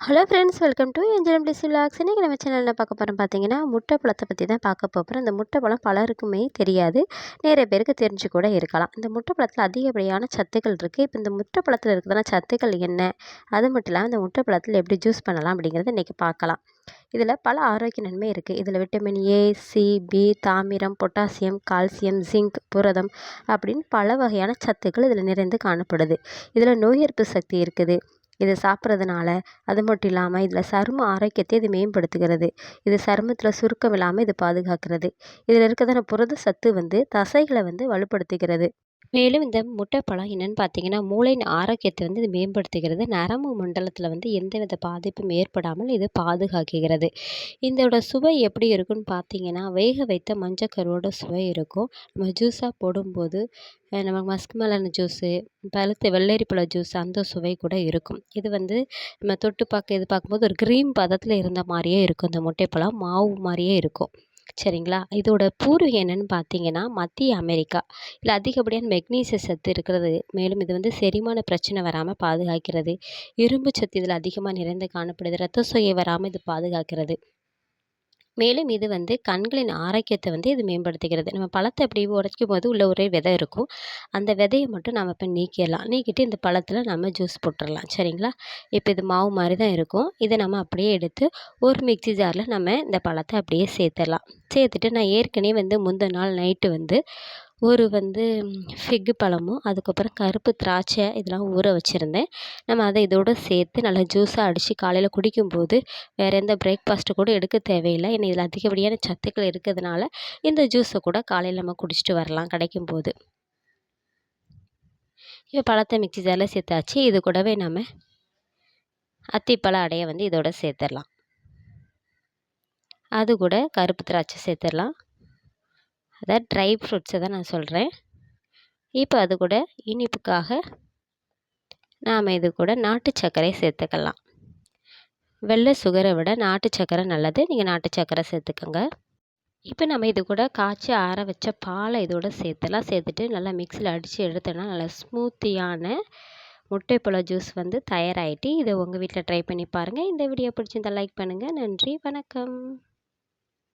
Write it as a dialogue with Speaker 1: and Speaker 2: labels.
Speaker 1: Hello friends welcome to angel plus vlogs இன்றைக்கி நம்ம சேனலில் பார்க்க போகிறோம் பார்த்தீங்கன்னா முட்டை பழத்தை பற்றி தான் பார்க்க போகிறோம் இந்த முட்டை பழம் பலருக்குமே தெரியாது. நிறைய பேருக்கு தெரிஞ்சு கூட இருக்கலாம். இந்த முட்டை பழத்தில் அதிகப்படியான சத்துக்கள் இருக்குது இப்போ இந்த முட்டை பழத்தில் இருக்கிறதான சத்துக்கள் என்ன? அது மட்டும் இல்லாமல் இந்த முட்டை பழத்தில் எப்படி ஜூஸ் பண்ணலாம் அப்படிங்கிறத இன்றைக்கி பார்க்கலாம். இதில் பல ஆரோக்கிய நன்மை இருக்குது இதில் விட்டமின் ஏ சி பி தாமிரம் பொட்டாசியம் கால்சியம் ஜிங்க் புரதம் அப்படின்னு பல வகையான சத்துக்கள் இதில் நிறைந்து காணப்படுது. இதில் நோய் எதிர்ப்பு சக்தி இருக்குது. இதை சாப்பிட்றதுனால அது மட்டும் இல்லாமல் இதில் சரும ஆரோக்கியத்தை இது மேம்படுத்துகிறது. இது சருமத்தில் சுருக்கம் இல்லாமல் இது பாதுகாக்கிறது. இதில் இருக்கிறதான புரத சத்து வந்து தசைகளை வந்து வலுப்படுத்துகிறது. மேலும் இந்த முட்டைப்பழம் என்னென்னு பார்த்தீங்கன்னா மூளையின் ஆரோக்கியத்தை வந்து இது மேம்படுத்துகிறது. நரம்பு மண்டலத்தில் வந்து எந்தவித பாதிப்பும் ஏற்படாமல் இது பாதுகாக்கிறது. இதோட சுவை எப்படி இருக்கும்னு பார்த்தீங்கன்னா வேக வைத்த மஞ்சக்கருவோட சுவை இருக்கும். நம்ம ஜூஸாக போடும்போது நம்ம மஸ்க் மெலன் ஜூஸு பழுத்த வெள்ளரி பழ ஜூஸ் அந்த சுவை கூட இருக்கும். இது வந்து நம்ம தொட்டு பார்க்க இது பார்க்கும்போது ஒரு க்ரீம் பதத்தில் இருந்த மாதிரியே இருக்கும். இந்த முட்டைப்பழம் மாவு மாதிரியே இருக்கும். சரிங்களா? இதோட பூர்வீகம் என்னென்னு பார்த்தீங்கன்னா மத்திய அமெரிக்கா. இதில் அதிகப்படியான மெக்னீசிய சத்து இருக்கிறது. மேலும் இது வந்து செரிமான பிரச்சனை வராமல் பாதுகாக்கிறது. இரும்பு சத்து இதில் அதிகமாக நிறைந்து காணப்படுது. ரத்த சோகை வராமல் இது பாதுகாக்கிறது. மேலும் இது வந்து கண்களின் ஆரோக்கியத்தை வந்து இது மேம்படுத்துகிறது. நம்ம பழத்தை அப்படி உடைக்கும் போது உள்ள ஒரே விதை இருக்கும். அந்த விதையை மட்டும் நம்ம இப்போ நீக்கிடலாம். நீக்கிட்டு இந்த பழத்தில் நம்ம ஜூஸ் போட்டுடலாம். சரிங்களா? இப்போ இது மாவு மாதிரி தான் இருக்கும். இதை நம்ம அப்படியே எடுத்து ஒரு மிக்சி ஜாரில் நம்ம இந்த பழத்தை அப்படியே சேர்த்துடலாம். சேர்த்துட்டு நான் ஏற்கனவே வந்து முந்தின நாள் நைட்டு வந்து ஒரு வந்து ஃபிக்கு பழமும் அதுக்கப்புறம் கருப்பு திராட்சை இதெல்லாம் ஊற வச்சுருந்தேன். நம்ம அதை இதோடு சேர்த்து நல்லா ஜூஸாக அடித்து காலையில் குடிக்கும்போது வேறு எந்த பிரேக்ஃபாஸ்ட்டு கூட எடுக்க தேவையில்லை. ஏன்னா இதில் அதிகப்படியான சத்துக்கள் இருக்கிறதுனால இந்த ஜூஸை கூட காலையில் நம்ம குடிச்சிட்டு வரலாம் கிடைக்கும் போது இப்போ பழத்தை மிக்சி ஜாரில் சேர்த்தாச்சு. இது கூடவே நம்ம அத்திப்பழ அடையை வந்து இதோட சேர்த்துடலாம். அது கூட கருப்பு திராட்சை சேர்த்துடலாம். அதாவது ட்ரை ஃப்ரூட்ஸை தான் நான் சொல்கிறேன் இப்போ அது கூட இனிப்புக்காக நாம் இது கூட நாட்டு சர்க்கரை சேர்த்துக்கலாம். வெள்ளை சுகரை விட நாட்டு சர்க்கரை நல்லது. நீங்கள் நாட்டு சர்க்கரை சேர்த்துக்கோங்க. இப்போ நம்ம இது கூட காய்ச்சி ஆற வச்ச பாலை இதோட சேர்த்துலாம். சேர்த்துட்டு நல்லா மிக்சியில் அடித்து எடுத்தோன்னா நல்லா ஸ்மூத்தியான முட்டைப்பழ ஜூஸ் வந்து தயாராகிட்டு இதை உங்கள் வீட்டில் ட்ரை பண்ணி பாருங்கள் இந்த வீடியோ பிடிச்சிருந்தால் லைக் பண்ணுங்கள் நன்றி. வணக்கம்.